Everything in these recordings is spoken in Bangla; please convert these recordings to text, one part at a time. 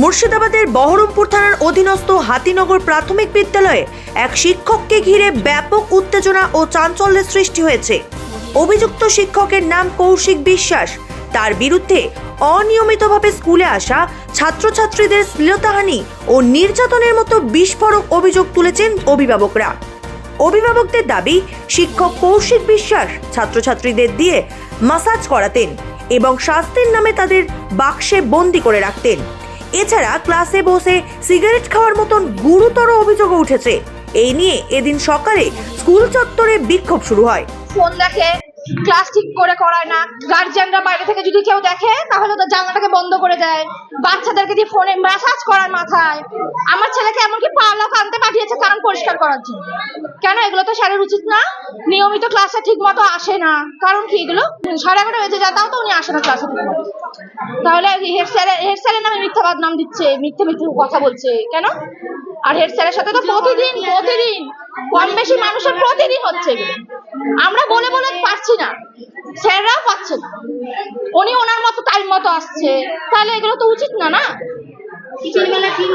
মুর্শিদাবাদের বহরমপুর থানার অধীনস্থ হাতিনগর প্রাথমিক বিদ্যালয়ে এক শিক্ষককে ঘিরে ব্যাপক উত্তেজনা ও চাঞ্চল্যের সৃষ্টি হয়েছে। অভিযুক্ত শিক্ষকের নাম কৌশিক বিশ্বাস। তার বিরুদ্ধে অনিয়মিতভাবে স্কুলে আসা ছাত্রছাত্রীদের শ্লীলতাহানি ও নির্যাতনের মতো বিস্ফোরক অভিযোগ তুলেছেন অভিভাবকরা। অভিভাবকদের দাবি, শিক্ষক কৌশিক বিশ্বাস ছাত্রছাত্রীদের দিয়ে মাসাজ করাতেন এবং শাস্তির নামে তাদের বাক্সে বন্দি করে রাখতেন। এছাড়া ক্লাসে বসে সিগারেট খাওয়ার মতন গুরুতর অভিযোগ উঠেছে। এই নিয়ে এদিন সকালে স্কুল চত্বরে বিক্ষোভ শুরু হয়। ফোন দেখে ক্লাস ঠিক করে করায় না। গার্জিয়ানরা বাইরে থেকে যদি কেউ দেখে, তাহলে তো জানলাটাকে বন্ধ করে দেয়। বাচ্চাদেরকে দিয়ে ফোনে ম্যাসাজ করার মাথায়। আমার ছেলেকে এমনকি পালক আনতে পাঠিয়েছে কান পরিষ্কার করার জন্য। কেন? এগুলো তো স্যারের উচিত না। নিয়মিত ক্লাসে ঠিক মতো আসে না। কারণ কি? এগুলো সাড়ে এগারোটা বেজে যায়, তাও তো উনি আসে না ক্লাসে তাহলে হেড স্যারের হেড স্যারের নামে মিথ্যা বদনাম দিচ্ছে, মিথ্যে মিথ্যে কথা বলছে। কেন? আর হেড স্যারের সাথে তো প্রতিদিন প্রতিদিন কম বেশি মানুষের প্রতিদিন হচ্ছে আমরা বলে বলে পারছি না। স্যাররাও পাচ্ছে না। উনি ওনার মতো টাইম মতো আসছে। তাহলে এগুলো তো উচিত না না?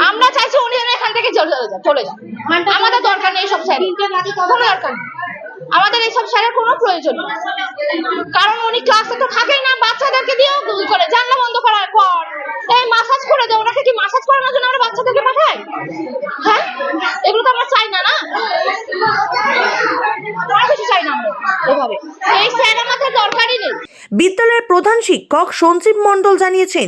আমরা চাইছি উনি এখান থেকে চলে চলে যান। আমাদের দরকার নেই স্যার কোনো দরকার আমাদের এইসব স্যারের কোনো প্রয়োজন নেই। কারণ উনি ক্লাসে তো থাকেই না। বাচ্চাদেরকে দিয়েও করে জানলা বন্ধ করার পর। এই মাসাজ করে দেয় ওনাকে কি মাসাজ করানোর জন্য আমরা বাচ্চাদেরকে পাঠাই? হ্যাঁ? এগুলো বিদ্যালয়ের প্রধান শিক্ষক সঞ্জীব মণ্ডল জানিয়েছেন,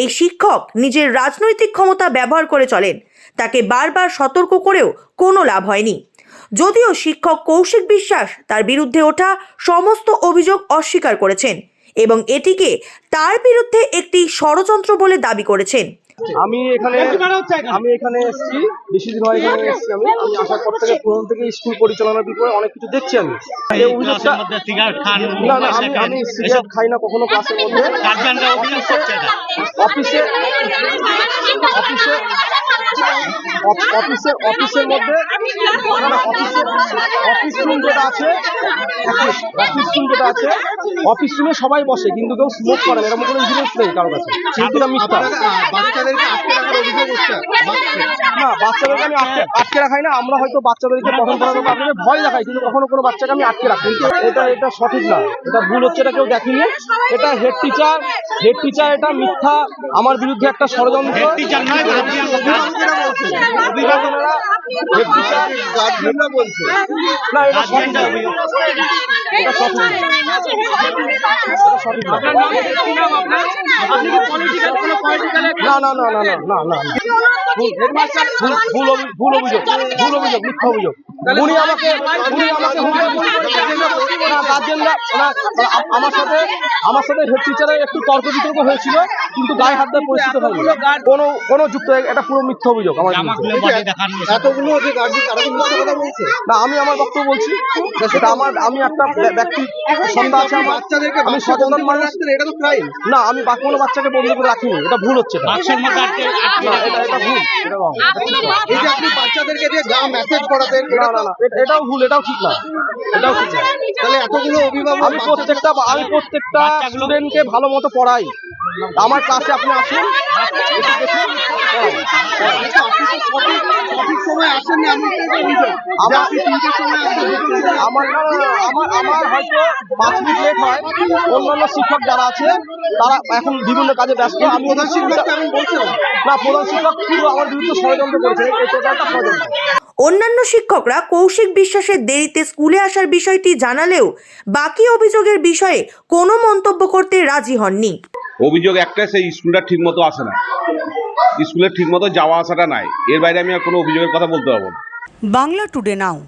এই শিক্ষক নিজের রাজনৈতিক ক্ষমতা ব্যবহার করে চলেন। তাকে বারবার সতর্ক করেও কোনো লাভ হয়নি। যদিও শিক্ষক কৌশিক বিশ্বাস তার বিরুদ্ধে ওঠা সমস্ত অভিযোগ অস্বীকার করেছেন এবং এটিকে তার বিরুদ্ধে একটি ষড়যন্ত্র বলে দাবি করেছেন। আমি এখানে আমি এখানে এসেছি বেশি দিন হয় এখানে এসেছি আমি। আমি আসার পর থেকে প্রথম থেকে স্কুল পরিচালনার বিপরে অনেক কিছু দেখছি আমি। এই অভিযোগটা ক্লাসের মধ্যে সিগারেট খান না না আমি আমি সিগারেট খাই না কখনো ক্লাসের মধ্যে। অফিসে অফিসে অফ- অফিসে অফিসের মধ্যে না, না, অফিস রুম যেটা আছে অফিস রুম যেটা আছে অফিস রুমে সবাই বসে কিন্তু কেউ স্মোক করে না এরকম কোনো ইনফ্লুয়েন্স নেই কারোর কাছে। মিথ্যা অভিযোগ হচ্ছে না বাচ্চাদেরকে আমি আটকে আটকে রাখাই না আমরা হয়তো বাচ্চাদেরকে পঠন পড়ানোর কারণে ভয় দেখাই কিন্তু কখনো কোনো বাচ্চাকে আমি আটকে রাখি। কিন্তু এটা এটা সঠিক না। এটা ভুল হচ্ছে এটা কেউ দেখেনি। এটা হেড টিচার হেড টিচার এটা মিথ্যা আমার বিরুদ্ধে একটা ষড়যন্ত্র। না না না না না না ভুল অভিযোগ ভুল অভিযোগ মিথ্যা অভিযোগ। উনি আমাকে উনি আমাকে গার্জেনরা আমার সাথে আমার সাথে হেড টিচারের একটু তর্ক বিতর্ক হয়েছিল কিন্তু গায়ে হাত দেওয়ার পরিস্থিতি হয়নি। কোনো কোনো যুক্ত এটা পুরো মিথ্যা অভিযোগ আমার এতগুলো যে গার্জিয়ান তারা কথা বলছে? না আমি আমার বক্তব্য বলছি সেটা আমার আমি একটা ব্যক্তি সন্ধ্যা আছে আমার। বাচ্চাদেরকে আমি সচেতন মানুষ। এটা তো ক্রাইম না আমি বা- কোনো বাচ্চাকে বন্দি করে রাখিনি এটা ভুল হচ্ছে এটা। ভুল এটা wrong। এই যে আপনি বাচ্চাদেরকে দিয়ে যা মেসেজ করাতেন না না এটাও ভুল এটাও ঠিক না। এটাও ঠিক না। তাহলে এতগুলো অভিভাবক আমি প্রত্যেকটা আমি প্রত্যেকটা স্টুডেন্টকে ভালো মতো পড়াই আমার ক্লাসে আপনি আসুন সময় আসেননি তিনটের সময় আমার আমার আমার হয়তো পাঁচ মিনিট লেট হয়। অন্যান্য শিক্ষক যারা আছে তারা এখন বিভিন্ন কাজে ব্যস্ত। আমি প্রধান শিক্ষককে আমি বলছিলাম না। প্রধান শিক্ষক পুরো আমার বিরুদ্ধে ষড়যন্ত্র করেছে। এই টোটালটা ষড়যন্ত্র। অন্যান্য শিক্ষকরা কৌশিক বিশ্বাসের দেরিতে স্কুলে আসার বিষয়টি জানালেও বাকি অভিযোগের বিষয়ে কোনো মন্তব্য করতে রাজি হননি। অভিযোগ একটা সেই স্কুলটা ঠিক মতো আসে না। স্কুলে ঠিকমতো যাওয়া আসাটা নাই। এর বাইরে আমি আর কোনো অভিযোগের কথা বলতে পারব না। Bangla today now.